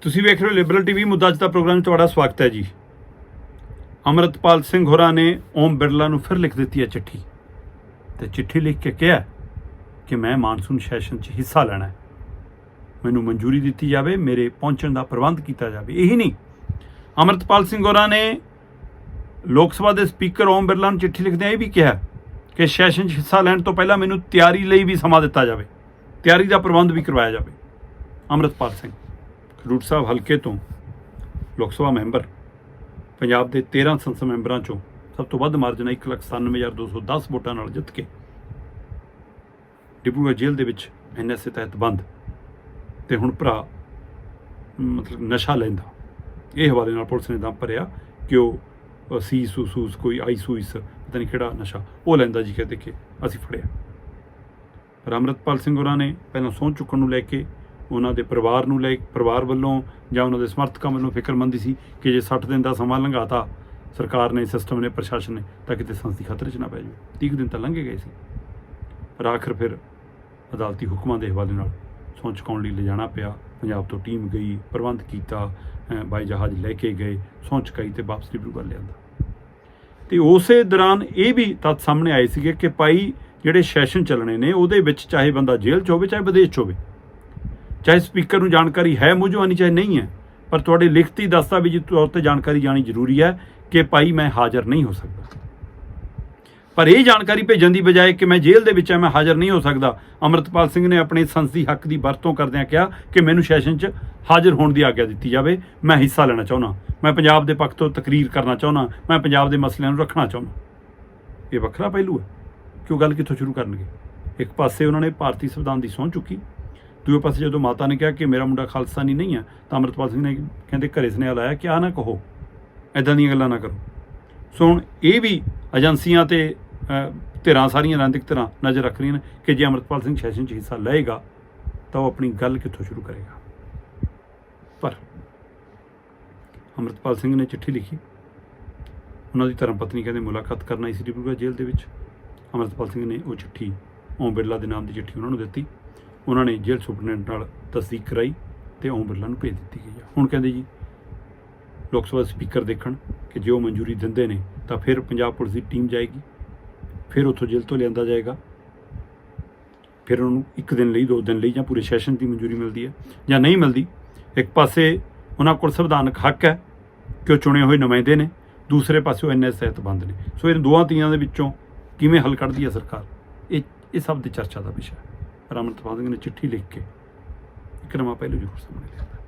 ਤੁਸੀਂ ਵੇਖ ਰਹੇ ਹੋ ਲਿਬਰਲ ਟੀਵੀ ਮੁੱਦਾ ਅੱਜ ਦਾ ਪ੍ਰੋਗਰਾਮ 'ਚ ਤੁਹਾਡਾ ਸਵਾਗਤ ਹੈ ਜੀ। ਅਮਰਤਪਾਲ ਸਿੰਘ ਹੋਰਾਂ ਨੇ ਓਮ ਬਿਰਲਾ ਨੂੰ ਫਿਰ ਲਿਖ ਦਿੱਤੀ ਹੈ ਚਿੱਠੀ। ਤੇ ਚਿੱਠੀ ਲਿਖ ਕੇ ਕਿਹਾ ਕਿ ਮੈਂ ਮਾਨਸੂਨ ਸੈਸ਼ਨ 'ਚ ਹਿੱਸਾ ਲੈਣਾ ਹੈ। ਮੈਨੂੰ ਮਨਜ਼ੂਰੀ ਦਿੱਤੀ ਜਾਵੇ, ਮੇਰੇ ਪਹੁੰਚਣ ਦਾ ਪ੍ਰਬੰਧ ਕੀਤਾ ਜਾਵੇ। ਇਹੀ ਨਹੀਂ, ਅਮਰਤਪਾਲ ਸਿੰਘ ਹੋਰਾਂ ਨੇ ਲੋਕ ਸਭਾ ਦੇ ਸਪੀਕਰ ਓਮ ਬਿਰਲਾ ਨੂੰ ਚਿੱਠੀ ਲਿਖਦਿਆਂ ਇਹ ਵੀ ਕਿਹਾ ਕਿ ਸੈਸ਼ਨ 'ਚ ਹਿੱਸਾ ਲੈਣ ਤੋਂ ਪਹਿਲਾਂ ਮੈਨੂੰ ਤਿਆਰੀ ਲਈ ਵੀ ਸਮਾਂ ਦਿੱਤਾ ਜਾਵੇ। ਤਿਆਰੀ ਦਾ ਪ੍ਰਬੰਧ ਵੀ ਕਰਵਾਇਆ ਜਾਵੇ। ਅਮਰਤਪਾਲ ਸਿੰਘ। ਖਡੂਰ ਸਾਹਿਬ ਹਲਕੇ ਤੋਂ ਲੋਕ ਸਭਾ ਮੈਂਬਰ, ਪੰਜਾਬ ਦੇ 13 ਸੰਸਦ ਮੈਂਬਰਾਂ ਚੋਂ ਸਭ ਤੋਂ ਵੱਧ ਮਾਰਜਨ 197210 ਵੋਟਾਂ ਨਾਲ ਜਿੱਤ ਕੇ। ਡਿਬਰੂਗੜ੍ਹ ਜੇਲ੍ਹ ਦੇ ਵਿੱਚ ਐਨਐਸਏ ਤਹਿਤ ਬੰਦ। ਤੇ ਹੁਣ ਭਰਾ, ਮਤਲਬ ਨਸ਼ਾ ਲੈਂਦਾ। ਇਹ ਹਵਾਲੇ ਨਾਲ ਪੁਲਿਸ ਨੇ ਦਮ ਭਰਿਆ ਕਿ ਉਹ ਸੀ ਸੂਸੂਸ ਕੋਈ, ਆਈ ਸੂਈਸ ਪਤਾ ਨਹੀਂ ਕਿਹੜਾ ਨਸ਼ਾ, ਉਹ ਲੈਂਦਾ ਜੀ ਕਹਿੰਦੇ ਕਿ ਅਸੀਂ ਫੜਿਆ। ਪਰ ਅੰਮ੍ਰਿਤਪਾਲ ਸਿੰਘ ਹੋਰਾਂ ਨੇ ਪਹਿਲਾਂ ਸਹੁੰ ਚੁੱਕਣ ਨੂੰ ਲੈ ਕੇ ਉਹਨਾਂ ਦੇ ਪਰਿਵਾਰ ਨੂੰ ਲੈ, ਪਰਿਵਾਰ ਵੱਲੋਂ ਜਾਂ ਉਹਨਾਂ ਦੇ ਸਮਰਥਕਾਂ ਵੱਲੋਂ ਫਿਕਰਮੰਦੀ ਸੀ ਕਿ ਜੇ 60 ਦਿਨ ਦਾ ਸਮਾਂ ਲੰਘਾਤਾ, ਸਰਕਾਰ ਨੇ, ਸਿਸਟਮ ਨੇ, ਪ੍ਰਸ਼ਾਸਨ ਨੇ, ਤਾਂ ਕਿਤੇ ਸੰਸਦੀ ਖਤਰੇ 'ਚ ਨਾ ਪੈ ਜਾਵੇ। 30 ਦਿਨ ਤਾਂ ਲੰਘੇ ਗਏ ਸੀ। ਪਰ ਆਖਰ ਫਿਰ ਅਦਾਲਤੀ ਹੁਕਮਾਂ ਦੇ ਹਵਾਲੇ ਨਾਲ ਸਹੁੰ ਚੁਕਾਉਣ ਲਈ ਲਿਜਾਣਾ ਪਿਆ। ਪੰਜਾਬ ਤੋਂ ਟੀਮ ਗਈ, ਪ੍ਰਬੰਧ ਕੀਤਾ ਬਾਈ ਜਹਾਜ਼ ਲੈ ਕੇ ਗਏ, ਸਹੁੰ ਚੁਕਾਈ ਤੇ ਵਾਪਸ ਡਿਬਰੂਗੜ੍ਹ ਲਿਆਂਦਾ। ਤੇ ਉਸੇ ਦੌਰਾਨ ਇਹ ਵੀ ਤੱਥ ਸਾਹਮਣੇ ਆਏ ਸੀਗੇ ਕਿ ਭਾਈ ਜਿਹੜੇ ਸੈਸ਼ਨ ਚੱਲਣੇ ਨੇ, ਉਹਦੇ ਵਿੱਚ ਚਾਹੇ ਬੰਦਾ ਜੇਲ੍ਹ 'ਚ ਹੋਵੇ, ਚਾਹੇ ਵਿਦੇਸ਼ 'ਚ ਹੋਵੇ ਚਾਹੇ ਸਪੀਕਰ ਨੂੰ ਜਾਣਕਾਰੀ ਹੈ ਮੁਝਵਾਨੀ ਚਾਹੇ ਨਹੀਂ ਹੈ, ਪਰ ਤੁਹਾਡੇ ਲਿਖਤੀ ਦਸਤਾਵੇਜ਼ ਤੌਰ ਤੇ ਜਾਣਕਾਰੀ ਜਾਣੀ ਜ਼ਰੂਰੀ ਹੈ ਕਿ ਭਾਈ ਮੈਂ ਹਾਜ਼ਰ ਨਹੀਂ ਹੋ ਸਕਦਾ। ਪਰ ਇਹ ਜਾਣਕਾਰੀ ਭੇਜਣ ਦੀ ਬਜਾਏ ਕਿ ਮੈਂ ਜੇਲ੍ਹ ਦੇ ਵਿੱਚ ਹਾਂ, ਮੈਂ ਹਾਜ਼ਰ ਨਹੀਂ ਹੋ ਸਕਦਾ, ਅਮਰਤਪਾਲ ਸਿੰਘ ਨੇ ਆਪਣੇ ਸੰਸਦੀ ਹੱਕ ਦੀ ਵਰਤੋਂ ਕਰਦਿਆਂ ਕਿਹਾ ਕਿ ਮੈਨੂੰ ਸੈਸ਼ਨ 'ਚ ਹਾਜ਼ਰ ਹੋਣ ਦੀ ਆਗਿਆ ਦਿੱਤੀ ਜਾਵੇ। ਮੈਂ ਹਿੱਸਾ ਲੈਣਾ ਚਾਹੁੰਦਾ, ਮੈਂ ਪੰਜਾਬ ਦੇ ਪੱਖ ਤੋਂ ਤਕਰੀਰ ਕਰਨਾ ਚਾਹੁੰਦਾ, ਮੈਂ ਪੰਜਾਬ ਦੇ ਮਸਲਿਆਂ ਨੂੰ ਰੱਖਣਾ ਚਾਹੁੰਦਾ। ਇਹ ਵੱਖਰਾ ਪਹਿਲੂ ਹੈ। ਕਿ ਉਹ ਗੱਲ ਕਿੱਥੋਂ ਸ਼ੁਰੂ ਕਰਨਗੇ? ਇੱਕ ਪਾਸੇ ਉਹਨਾਂ ਨੇ ਭਾਰਤੀ ਸੰਵਿਧਾਨ ਦੀ ਸਹੁੰ ਚੁੱਕੀ ਦੂਜੇ ਪਾਸੇ ਜਦੋਂ ਮਾਤਾ ਨੇ ਕਿਹਾ ਕਿ ਮੇਰਾ ਮੁੰਡਾ ਖਾਲਸਾਨੀ ਨਹੀਂ ਹੈ, ਤਾਂ ਅਮਰਤਪਾਲ ਸਿੰਘ ਨੇ ਕਹਿੰਦੇ ਘਰੇ ਸੁਨੇਹਾ ਲਾਇਆ ਕਿ ਆ ਨਾ ਕਹੋ ਐਦਾਂ ਦੀਆਂ ਗੱਲਾਂ ਨਾ ਕਰੋ। ਸੋ ਹੁਣ ਇਹ ਵੀ ਏਜੰਸੀਆਂ ਤੇ ਧਿਰਾਂ ਸਾਰੀਆਂ ਰਾਜਨੀਤਿਕ ਧਿਰਾਂ ਨਜ਼ਰ ਰੱਖ ਰਹੀਆਂ ਨੇ ਕਿ ਜੇ ਅਮਰਤਪਾਲ ਸਿੰਘ ਸੈਸ਼ਨ 'ਚ ਹਿੱਸਾ ਲਏਗਾ, ਤਾਂ ਉਹ ਆਪਣੀ ਗੱਲ ਕਿੱਥੋਂ ਸ਼ੁਰੂ ਕਰੇਗਾ। ਪਰ ਅਮਰਤਪਾਲ ਸਿੰਘ ਨੇ ਚਿੱਠੀ ਲਿਖੀ। ਉਹਨਾਂ ਦੀ ਧਰਮ ਪਤਨੀ ਕਹਿੰਦੇ ਮੁਲਾਕਾਤ ਕਰਨਾ ਆਈ ਸੀ ਡਿਬਰੂਗੜ੍ਹ ਜੇਲ੍ਹ ਦੇ ਵਿੱਚ। ਅਮਰਤਪਾਲ ਸਿੰਘ ਨੇ ਉਹ ਚਿੱਠੀ ਓਮ ਬਿਰਲਾ ਦੇ ਨਾਮ ਦੀ ਚਿੱਠੀ ਉਹਨਾਂ ਨੂੰ ਦਿੱਤੀ। ਉਹਨਾਂ ਨੇ ਜੇਲ੍ਹ ਸੁਪਰਡੈਂਟ ਨਾਲ ਤਸਦੀਕ ਕਰਾਈ ਤੇ ਓਮ ਬਿਰਲਾ ਨੂੰ ਭੇਜ ਦਿੱਤੀ ਗਈ ਆ। ਹੁਣ ਕਹਿੰਦੇ ਜੀ, ਲੋਕ ਸਭਾ ਸਪੀਕਰ ਦੇਖਣ ਕਿ ਜੇ ਉਹ ਮਨਜ਼ੂਰੀ ਦਿੰਦੇ ਨੇ, ਤਾਂ ਫਿਰ ਪੰਜਾਬ ਪੁਲਿਸ ਦੀ ਟੀਮ ਜਾਏਗੀ, ਫਿਰ ਉੱਥੋਂ ਜੇਲ੍ਹ ਤੋਂ ਲਿਆਂਦਾ ਜਾਏਗਾ। ਫਿਰ ਉਹਨੂੰ ਇੱਕ ਦਿਨ ਲਈ, ਦੋ ਦਿਨ ਲਈ ਜਾਂ ਪੂਰੇ ਸੈਸ਼ਨ ਦੀ ਮਨਜ਼ੂਰੀ ਮਿਲਦੀ ਹੈ ਜਾਂ ਨਹੀਂ ਮਿਲਦੀ। ਇੱਕ ਪਾਸੇ ਉਹਨਾਂ ਕੋਲ ਸੰਵਿਧਾਨਕ ਹੱਕ ਹੈ ਕਿ ਉਹ ਚੁਣੇ ਹੋਏ ਨੁਮਾਇੰਦੇ ਨੇ, ਦੂਸਰੇ ਪਾਸੇ ਉਹ ਐਨਐਸ ਤਹਿਤ ਬੰਦ ਨੇ। ਸੋ ਇਹ ਦੋਹਾਂ ਤੀਆਂ ਦੇ ਵਿੱਚੋਂ ਕਿਵੇਂ ਹੱਲ ਕੱਢਦੀ ਹੈ ਸਰਕਾਰ? ਇਹ ਇਹ ਸਭ ਦੀ ਚਰਚਾ ਦਾ ਵਿਸ਼ਾ ਹੈ। ਪਰ ਅਮਰਤਪਾਲ ਸਿੰਘ ਨੇ ਚਿੱਠੀ ਲਿਖ ਕੇ। ਇੱਕ ਨਵਾਂ ਪਹਿਲੂ ਜ਼ਰੂਰ ਸਾਹਮਣੇ ਲਿਆਂਦਾ